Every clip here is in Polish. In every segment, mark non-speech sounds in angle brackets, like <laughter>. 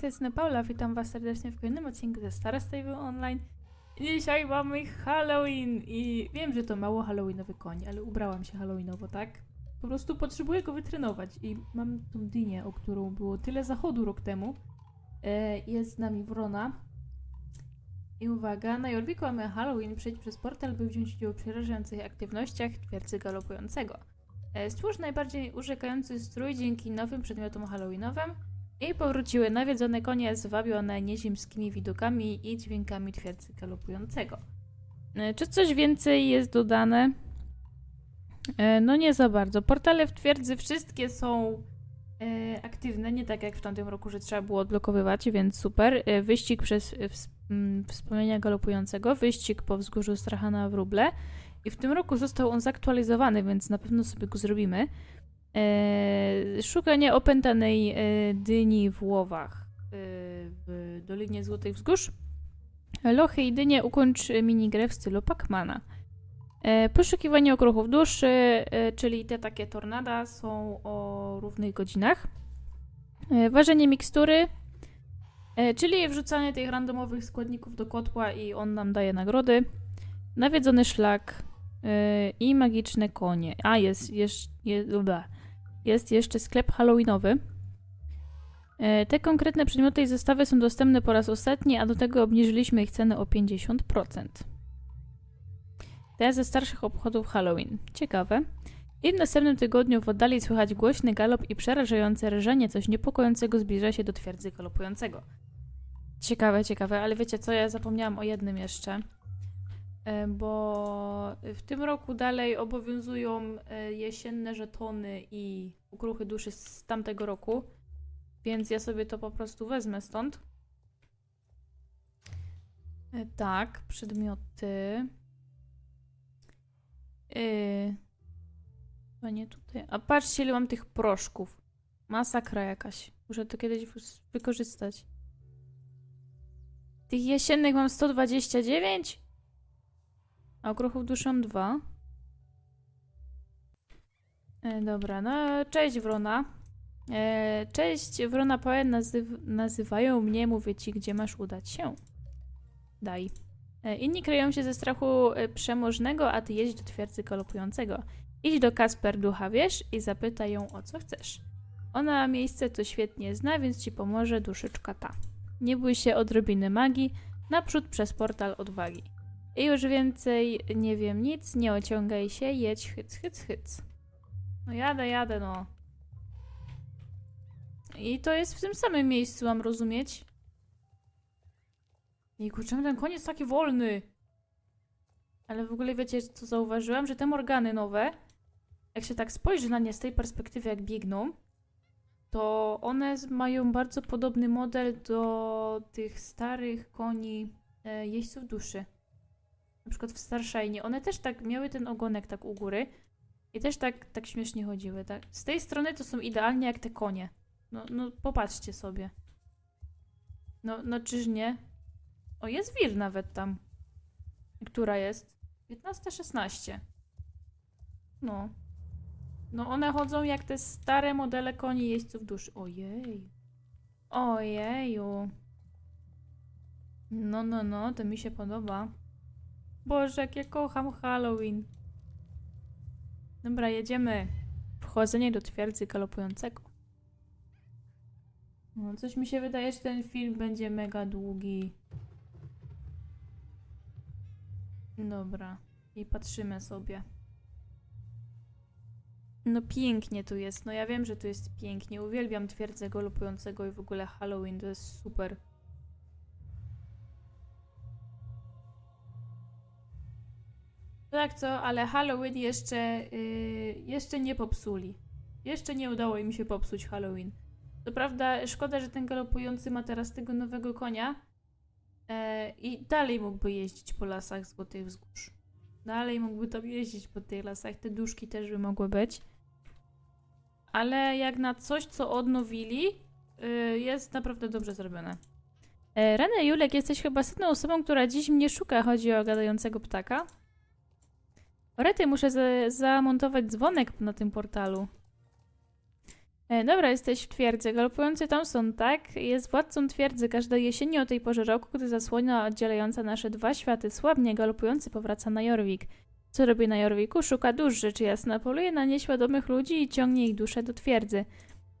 to jest Paula, witam was serdecznie w kolejnym odcinku ze Star Stable Online. Dzisiaj mamy Halloween i wiem, że to mało halloweenowy koń, ale ubrałam się halloweenowo, tak? Po prostu potrzebuję go wytrenować i mam tą dynię, o którą było tyle zachodu rok temu. E, jest z nami Wrona. I uwaga, na Jorwiku mamy Halloween, przejdź przez portal, by wziąć udział w przerażających aktywnościach twierdzy galopującego. E, Stwórz najbardziej urzekający strój dzięki nowym przedmiotom halloweenowym i powróciły nawiedzone konie zwabione nieziemskimi widokami i dźwiękami twierdzy galopującego. E, Czy coś więcej jest dodane? E, No nie za bardzo. Portale w twierdzy wszystkie są e, aktywne, nie tak jak w tamtym roku, że trzeba było odblokowywać, więc super. Wyścig przez e, ws- m, wspomnienia galopującego, wyścig po wzgórzu Strachana w. I w tym roku został on zaktualizowany, więc na pewno sobie go zrobimy. E, szukanie opętanej e, dyni w łowach e, w Dolinie Złotych Wzgórz. Lochy i dynie ukończ minigrę w stylu Pacmana. Poszukiwanie okruchów duszy, czyli te takie tornada są o równych godzinach. Ważenie mikstury, czyli wrzucanie tych randomowych składników do kotła i on nam daje nagrody. Nawiedzony szlak i magiczne konie. A, jest, jest, jest, jest jeszcze sklep halloweenowy. E, Te konkretne przedmioty i zestawy są dostępne po raz ostatni, a do tego obniżyliśmy ich ceny o 50%. Te ze starszych obchodów Halloween. Ciekawe. I w następnym tygodniu w oddali słychać głośny galop i przerażające rżenie, coś niepokojącego zbliża się do twierdzy galopującego. Ciekawe, ciekawe, ale wiecie co, ja zapomniałam o jednym jeszcze. E, Bo w tym roku dalej obowiązują e, jesienne żetony i ukruchy duszy z tamtego roku, więc ja sobie to po prostu wezmę stąd. E, Tak, przedmioty. Yy. Chyba nie tutaj. A patrzcie, ile mam tych proszków. Masakra jakaś. Muszę to kiedyś wykorzystać. Tych jesiennych mam 129? A okruchów mam dwa. E, dobra, no cześć Wrona. E, cześć Wrona Poen, nazyw- nazywają mnie, mówię ci, gdzie masz udać się. Daj. E, inni kryją się ze strachu e, przemożnego, a ty jedź do twierdzy galopującego. Idź do Kasper Ducha, wiesz, i zapytaj ją o co chcesz. Ona miejsce to świetnie zna, więc ci pomoże duszyczka ta. Nie bój się odrobiny magii, naprzód przez portal odwagi. I już więcej nie wiem nic, nie ociągaj się, jedź hyc, hyc, hyc. No jadę, jadę, no. I to jest w tym samym miejscu, mam rozumieć. Jejku, czemu ten koniec taki wolny? Ale w ogóle wiecie, co zauważyłam? Że te morgany nowe, jak się tak spojrzy na nie z tej perspektywy, jak biegną, to one mają bardzo podobny model do tych starych koni e, jeźdźców duszy. Na przykład w Starshine'ie. One też tak miały ten ogonek tak u góry i też tak, tak śmiesznie chodziły. Tak? Z tej strony to są idealnie jak te konie. No, no popatrzcie sobie. No, no czyż nie? O, jest wir nawet tam. Która jest? 15-16. No. No one chodzą jak te stare modele koni jeźdźców duszy. Ojej. Ojeju. No, no, no, to mi się podoba. Boże, jak ja kocham Halloween. Dobra, jedziemy. Wchodzenie do twierdzy galopującego. No, coś mi się wydaje, że ten film będzie mega długi. Dobra. I patrzymy sobie. No pięknie tu jest. No ja wiem, że tu jest pięknie. Uwielbiam twierdzę galopującego i w ogóle Halloween. To jest super. Tak co, ale Halloween jeszcze, yy, jeszcze nie popsuli. Jeszcze nie udało im się popsuć Halloween. To prawda, szkoda, że ten galopujący ma teraz tego nowego konia e, i dalej mógłby jeździć po lasach Złotych Wzgórz. Dalej mógłby tam jeździć po tych lasach. Te duszki też by mogły być. Ale jak na coś, co odnowili, y, jest naprawdę dobrze zrobione. E, Rene Julek, jesteś chyba setną osobą, która dziś mnie szuka. Chodzi o gadającego ptaka. Orety, muszę za zamontować dzwonek na tym portalu. E, dobra, jesteś w twierdzy. Galopujący Thompson, tak? Jest władcą twierdzy. Każdej jesieni o tej porze roku, gdy zasłona oddzielająca nasze dwa światy słabnie, galopujący powraca na Jorvik. Co robi na Jorviku? Szuka dusz, rzecz jasna. Poluje na nieświadomych ludzi i ciągnie ich duszę do twierdzy.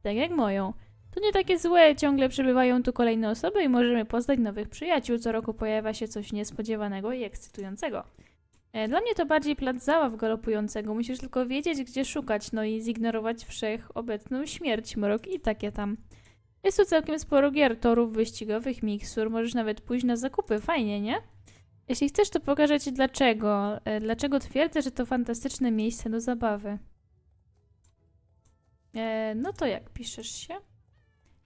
Tak jak moją. To nie takie złe, ciągle przybywają tu kolejne osoby i możemy poznać nowych przyjaciół. Co roku pojawia się coś niespodziewanego i ekscytującego. E, Dla mnie to bardziej plac zabaw galopującego. Musisz tylko wiedzieć, gdzie szukać, no i zignorować wszechobecną śmierć, mrok i takie tam. Jest tu całkiem sporo gier, torów wyścigowych, miksur, możesz nawet pójść na zakupy, fajnie, nie? Jeśli chcesz, to pokażę Ci dlaczego. E, Dlaczego twierdzę, że to fantastyczne miejsce do zabawy. E, no to jak, piszesz się?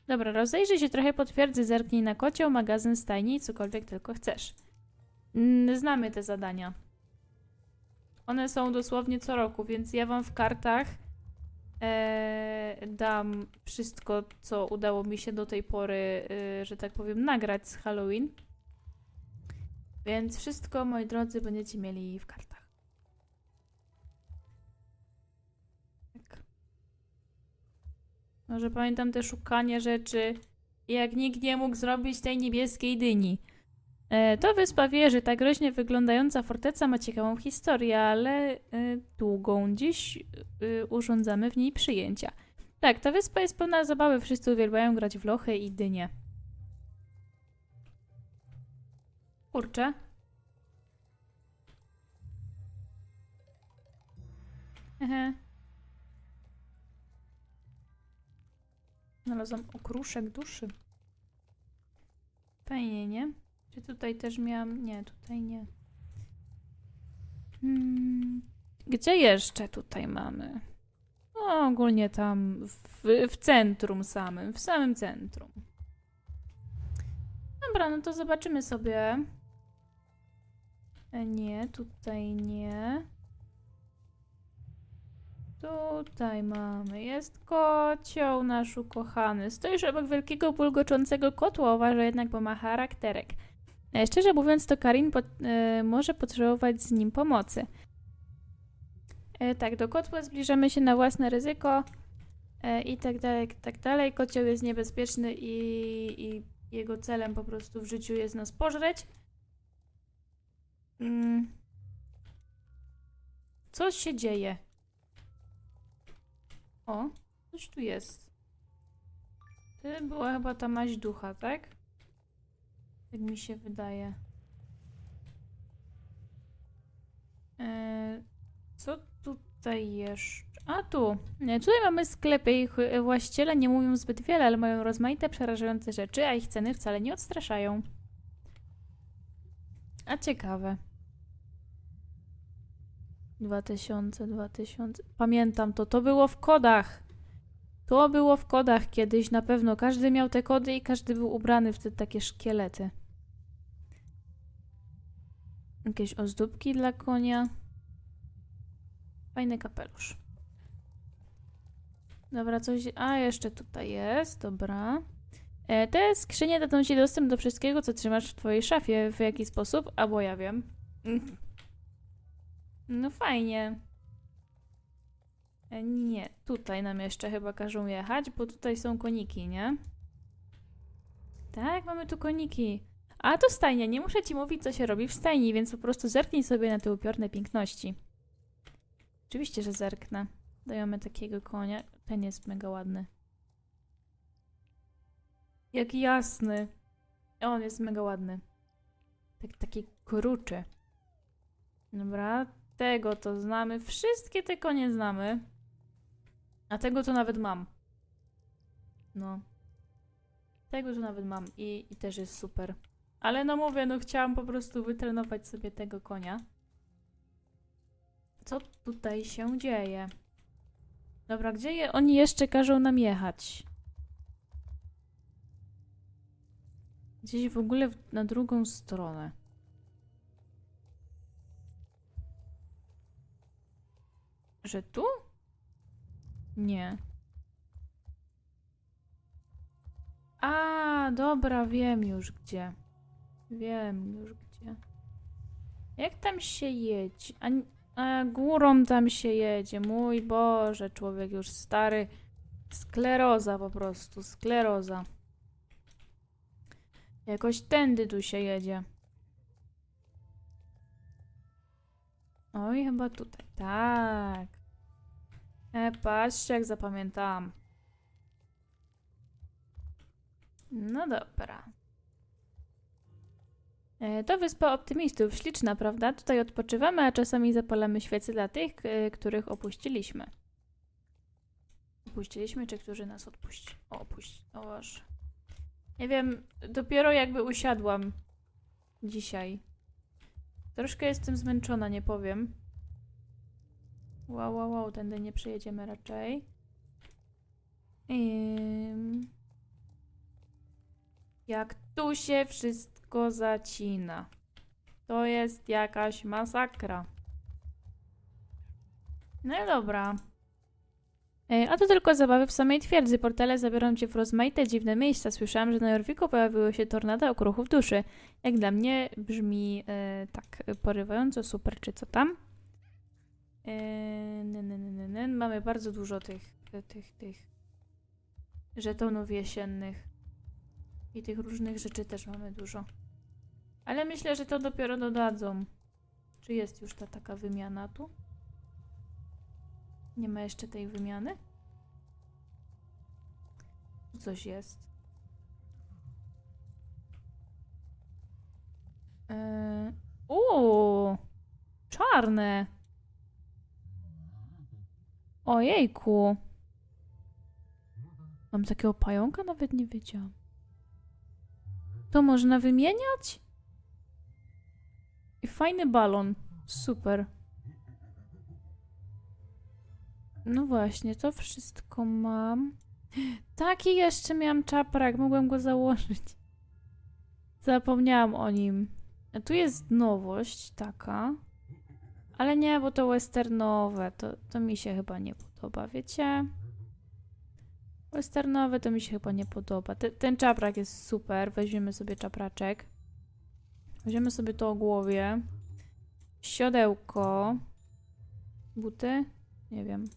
Dobra, rozejrzyj się trochę po twierdzy, zerknij na kocioł, magazyn, stajni cokolwiek tylko chcesz. Mm, Znamy te zadania. One są dosłownie co roku, więc ja wam w kartach e, dam wszystko, co udało mi się do tej pory, e, że tak powiem, nagrać z Halloween. Więc wszystko, moi drodzy, będziecie mieli w kartach. Tak. Może pamiętam te szukanie rzeczy, jak nikt nie mógł zrobić tej niebieskiej dyni. E, To wyspa wieży, ta groźnie wyglądająca forteca ma ciekawą historię, ale e, długą. Dziś e, urządzamy w niej przyjęcia. Tak, ta wyspa jest pełna zabawy, wszyscy uwielbiają grać w lochy i dynie. Kurczę. Ehe. Znalazłam okruszek duszy. Fajnie, nie? Czy tutaj też miałam... Nie, tutaj nie. Hmm. Gdzie jeszcze tutaj mamy? No, ogólnie tam w, w centrum samym, w samym centrum. Dobra, no to zobaczymy sobie. E, Nie, tutaj nie. Tutaj mamy. Jest kocioł nasz ukochany. Stoisz obok wielkiego bulgoczącego kotła, uważaj jednak, bo ma charakterek. E, Szczerze mówiąc, to Karin e, może potrzebować z nim pomocy. E, tak, do kotła zbliżamy się na własne ryzyko i tak dalej, i tak dalej. Kocioł jest niebezpieczny i, i jego celem po prostu w życiu jest nas pożreć. Mm. Co się dzieje? O, coś tu jest. To była chyba ta maź ducha, tak? Tak mi się wydaje. Eee, co tutaj jeszcze? A tu. Nie, tutaj mamy sklepy. Ich e, właściciele nie mówią zbyt wiele, ale mają rozmaite, przerażające rzeczy, a ich ceny wcale nie odstraszają. A ciekawe. 2000, 2000. Pamiętam to, to było w kodach. To było w kodach kiedyś na pewno. Każdy miał te kody i każdy był ubrany w te takie szkielety. Jakieś ozdóbki dla konia. Fajny kapelusz. Dobra, coś. A, jeszcze tutaj jest, dobra. E, te skrzynie dadzą ci dostęp do wszystkiego, co trzymasz w twojej szafie. W jaki sposób? Albo ja wiem. Mm. No fajnie. E, nie, tutaj nam jeszcze chyba każą jechać, bo tutaj są koniki, nie? Tak, mamy tu koniki. A to stajnia, nie muszę ci mówić, co się robi w stajni, więc po prostu zerknij sobie na te upiorne piękności. Oczywiście, że zerknę. Dajemy takiego konia. Ten jest mega ładny. Jak jasny. On jest mega ładny. Tak, taki kruczy. Dobra, tego to znamy. Wszystkie te konie znamy. A tego to nawet mam. No. Tego to nawet mam i, i też jest super. Ale no mówię, no chciałam po prostu wytrenować sobie tego konia. Co tutaj się dzieje? Dobra, gdzie je, oni jeszcze każą nam jechać? Gdzieś w ogóle w, na drugą stronę. Że tu? Nie. A, dobra, wiem już gdzie. Wiem już gdzie. Jak tam się jedzie? A, a górą tam się jedzie. Mój Boże, człowiek już stary. Skleroza po prostu, skleroza. Jakoś tędy tu się jedzie. Oj, chyba tutaj. Tak. E, patrzcie, jak zapamiętałam. No dobra. E, To wyspa optymistów. Śliczna, prawda? Tutaj odpoczywamy, a czasami zapalamy świece dla tych, k- których opuściliśmy. Opuściliśmy, czy którzy nas odpuścili? O, opuści. O Boże. Nie wiem, dopiero jakby usiadłam dzisiaj. Troszkę jestem zmęczona, nie powiem. Wow, wow, wow, tędy nie przejedziemy raczej. Jak tu się wszystko zacina. To jest jakaś masakra. No i dobra. A to tylko zabawy w samej twierdzy. Portale zabiorą cię w rozmaite dziwne miejsca. Słyszałam, że na Jorwiku pojawiły się tornada okruchów duszy. Jak dla mnie brzmi e, tak porywająco, super, czy co tam. E, ny, ny, ny. Mamy bardzo dużo tych, tych, tych żetonów jesiennych. I tych różnych rzeczy też mamy dużo. Ale myślę, że to dopiero dodadzą. Czy jest już ta taka wymiana tu? Nie ma jeszcze tej wymiany? Tu coś jest. Yy... Uuu! Czarne! Ojejku! Mam takiego pająka? Nawet nie wiedziałam. To można wymieniać? Fajny balon. Super. No właśnie, to wszystko mam. Taki jeszcze miałam czaprak, mogłem go założyć. Zapomniałam o nim. A tu jest nowość taka. Ale nie, bo to westernowe. To, to mi się chyba nie podoba, wiecie? Westernowe to mi się chyba nie podoba. Te, ten czaprak jest super. Weźmiemy sobie czapraczek. Weźmiemy sobie to o głowie. Siodełko. Buty? Nie wiem.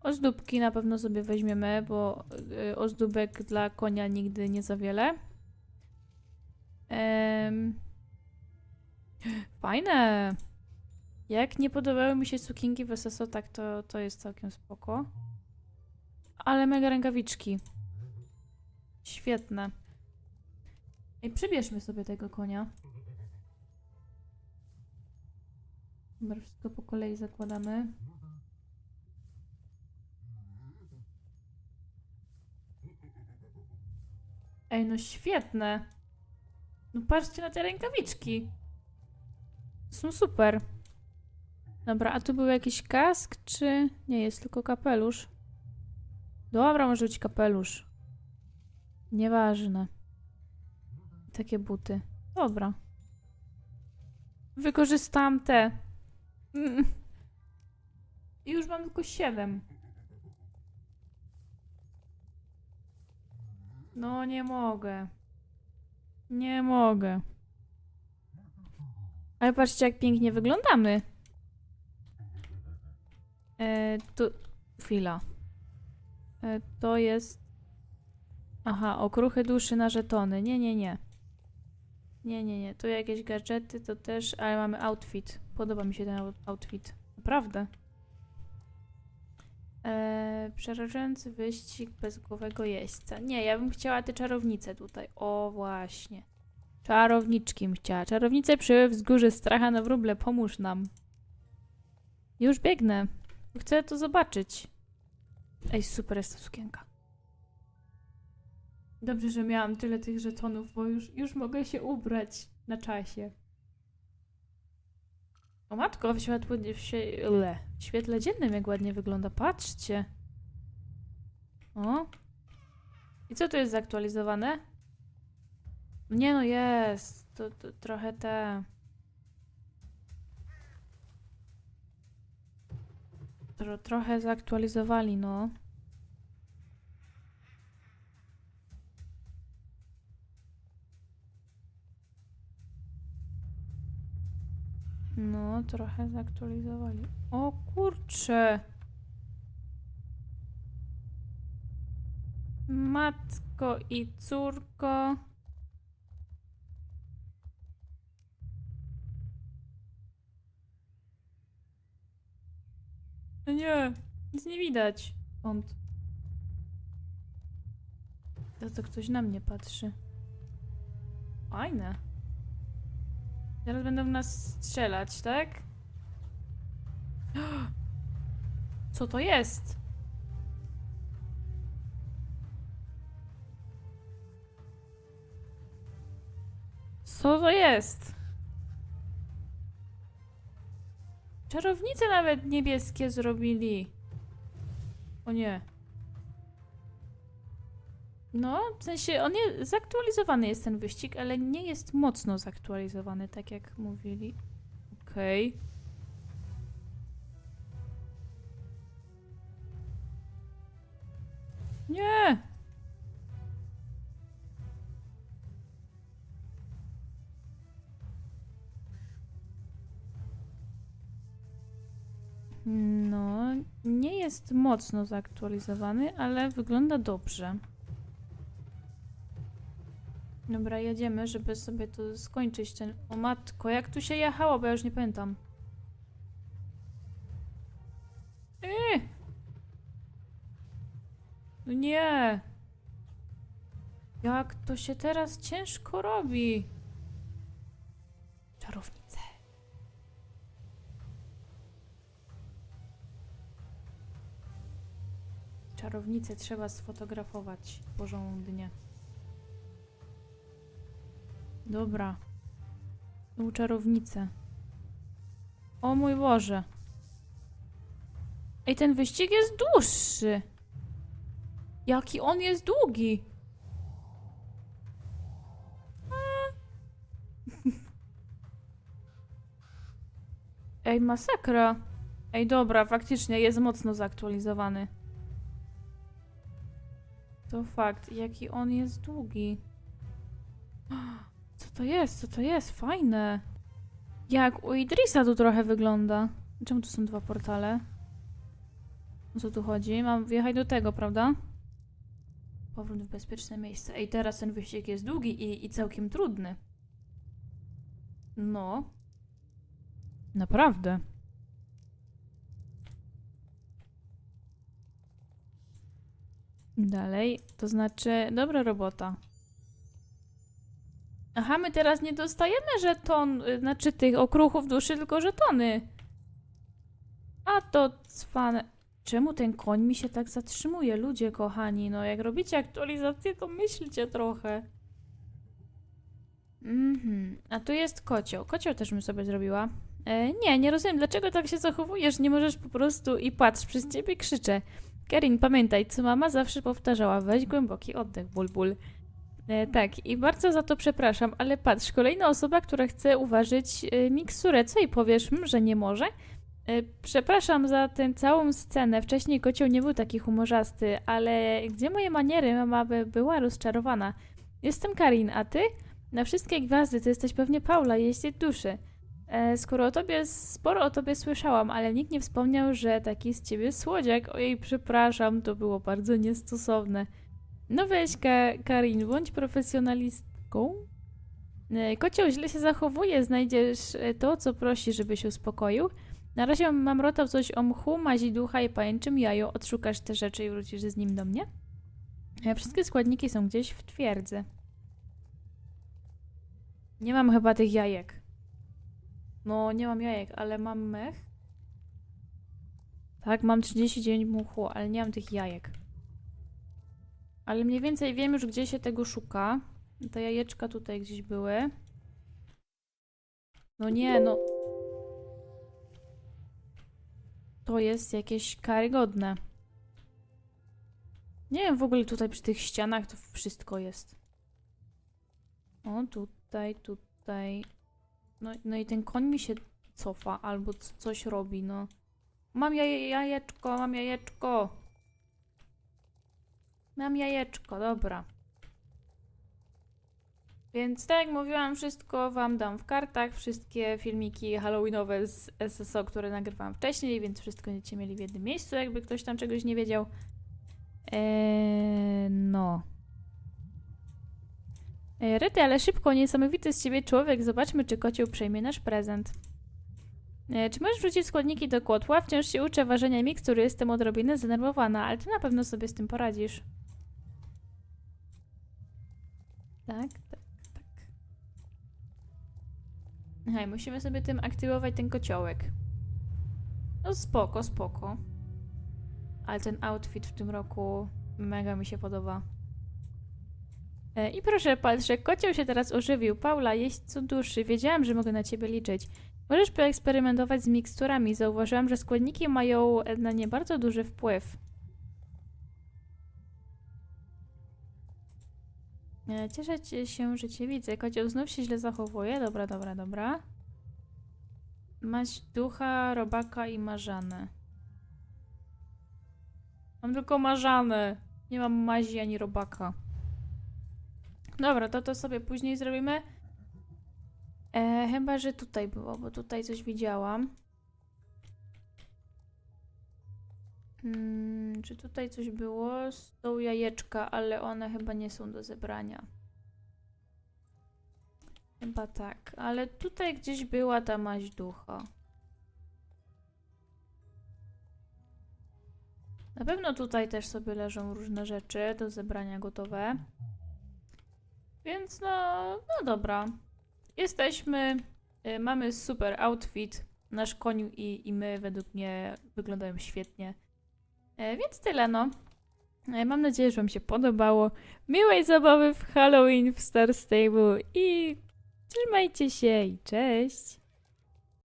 Ozdóbki na pewno sobie weźmiemy, bo y, ozdóbek dla konia nigdy nie za wiele. Em, fajne! Jak nie podobały mi się sukienki w SSO, tak to, to jest całkiem spoko. Ale mega rękawiczki. Świetne. Ej, przybierzmy sobie tego konia. Dobra, wszystko po kolei zakładamy. Ej, no świetne. No patrzcie na te rękawiczki. Są super. Dobra, a tu był jakiś kask, czy... Nie, jest tylko kapelusz. Dobra, może być kapelusz. Nieważne. Takie buty. Dobra. Wykorzystam te. Mm. I już mam tylko siedem. No nie mogę. Nie mogę. Ale patrzcie, jak pięknie wyglądamy. E, tu... Chwila. E, to jest... Aha, okruchy duszy na żetony. Nie, nie, nie. Nie, nie, nie. Tu jakieś gadżety to też, ale mamy outfit. Podoba mi się ten out- outfit. Naprawdę. Eee, przerażający wyścig bezgłowego jeźdźca. Nie, ja bym chciała te czarownice tutaj. O, właśnie. Czarowniczki bym chciała. Czarownice przybyły wzgórze stracha na wróble. Pomóż nam. Już biegnę. Chcę to zobaczyć. Ej, super jest ta sukienka. Dobrze, że miałam tyle tych żetonów, bo już, już mogę się ubrać na czasie. O matko, w światło, w, świe, le, w świetle dziennym jak ładnie wygląda. Patrzcie. O. I co tu jest zaktualizowane? Nie no, jest. To, to trochę te... Tro, trochę zaktualizowali, no. No, trochę zaktualizowali. O kurcze! Matko i córko. No nie, nic nie widać. Stąd. To to ktoś na mnie patrzy. Fajne. Teraz będą w nas strzelać, tak? <gasps> Co to jest? Co to jest? Czarownice nawet niebieskie zrobili. O nie. No, w sensie on jest zaktualizowany jest ten wyścig, ale nie jest mocno zaktualizowany, tak jak mówili. Okej. Nie! No, nie jest mocno zaktualizowany, ale wygląda dobrze. Dobra, jedziemy, żeby sobie to skończyć ten... O matko, jak tu się jechało, bo ja już nie pamiętam. Yy! No nie! Jak to się teraz ciężko robi? Czarownice. Czarownicę trzeba sfotografować porządnie. Dobra. Tu czarownicę. O mój Boże. Ej, ten wyścig jest dłuższy. Jaki on jest długi. Ej, masakra. Ej, dobra, faktycznie jest mocno zaktualizowany. To fakt. Jaki on jest długi. To jest? Co to jest? Fajne. Jak u Idrisa tu trochę wygląda. Czemu tu są dwa portale? O co tu chodzi? Mam wjechać do tego, prawda? Powrót w bezpieczne miejsce. Ej, teraz ten wyścig jest długi i, i całkiem trudny. No. Naprawdę. Dalej, to znaczy, dobra robota. Aha, my teraz nie dostajemy żeton, y, znaczy tych okruchów duszy, tylko żetony. A to cwane. Czemu ten koń mi się tak zatrzymuje, ludzie kochani? No, jak robicie aktualizację, to myślcie trochę. Mhm. A tu jest kocioł. Kocioł też bym sobie zrobiła. E, nie, nie rozumiem, dlaczego tak się zachowujesz? Nie możesz po prostu i patrz, przez ciebie krzyczę. Karin, pamiętaj, co mama zawsze powtarzała, weź głęboki oddech, bulbul. E, tak, i bardzo za to przepraszam, ale patrz, kolejna osoba, która chce uważać e, miksurę, co jej powiesz, hmm, że nie może? E, przepraszam za tę całą scenę, wcześniej kocioł nie był taki humorzasty, ale gdzie moje maniery, mama by była rozczarowana. Jestem Karin, a ty? Na wszystkie gwiazdy to jesteś pewnie Paula, jeźdźcie duszy. E, skoro o tobie, sporo o tobie słyszałam, ale nikt nie wspomniał, że taki z ciebie słodziak. Ojej, przepraszam, to było bardzo niestosowne. No weź, Ka Karin, bądź profesjonalistką. E, Kocioł źle się zachowuje, znajdziesz e, to, co prosi, żeby się uspokoił. Na razie mam rotał coś o mchu, mazi ducha i pajęczym jaju. Odszukasz te rzeczy i wrócisz z nim do mnie. E, Wszystkie składniki są gdzieś w twierdzy. Nie mam chyba tych jajek. No, nie mam jajek, ale mam mech. Tak, mam 39 muchu, ale nie mam tych jajek. Ale mniej więcej wiem już, gdzie się tego szuka. Te jajeczka tutaj gdzieś były. No nie, no. To jest jakieś karygodne. Nie wiem, w ogóle tutaj przy tych ścianach to wszystko jest. O, tutaj, tutaj. No, no i ten koń mi się cofa albo coś robi, no. Mam jaje, jajeczko, mam jajeczko. Mam jajeczko, dobra. Więc tak jak mówiłam, wszystko wam dam w kartach, wszystkie filmiki halloweenowe z SSO, które nagrywałam wcześniej, więc wszystko będziecie mieli w jednym miejscu, jakby ktoś tam czegoś nie wiedział. Eee, no. Eee, Rety, ale szybko, niesamowity z ciebie człowiek. Zobaczmy, czy kocioł przejmie nasz prezent. Eee, czy możesz wrzucić składniki do kotła? Wciąż się uczę ważenia mikstury, jestem odrobinę zdenerwowana, ale ty na pewno sobie z tym poradzisz. Tak, tak, tak. I musimy sobie tym aktywować ten kociołek. No spoko, spoko. Ale ten outfit w tym roku mega mi się podoba. E, I proszę, patrzę, kocioł się teraz ożywił. Paula, jeźdźcu duszy, wiedziałam, że mogę na ciebie liczyć. Możesz poeksperymentować z miksturami. Zauważyłam, że składniki mają e, na nie bardzo duży wpływ. Cieszę cię się, że cię widzę. Kocioł znów się źle zachowuje. Dobra, dobra, dobra. Maś ducha, robaka i marzanę. Mam tylko marzanę. Nie mam mazi ani robaka. Dobra, to to sobie później zrobimy. E, chyba, że tutaj było, bo tutaj coś widziałam. Hmm, czy tutaj coś było? Są jajeczka, ale one chyba nie są do zebrania. Chyba tak, ale tutaj gdzieś była ta maź ducha. Na pewno tutaj też sobie leżą różne rzeczy do zebrania gotowe. Więc no, no dobra. Jesteśmy, y, mamy super outfit. Nasz koniu i, i my według mnie wyglądają świetnie. E, więc tyle no. E, mam nadzieję, że Wam się podobało. Miłej zabawy w Halloween w Star Stable i trzymajcie się i cześć!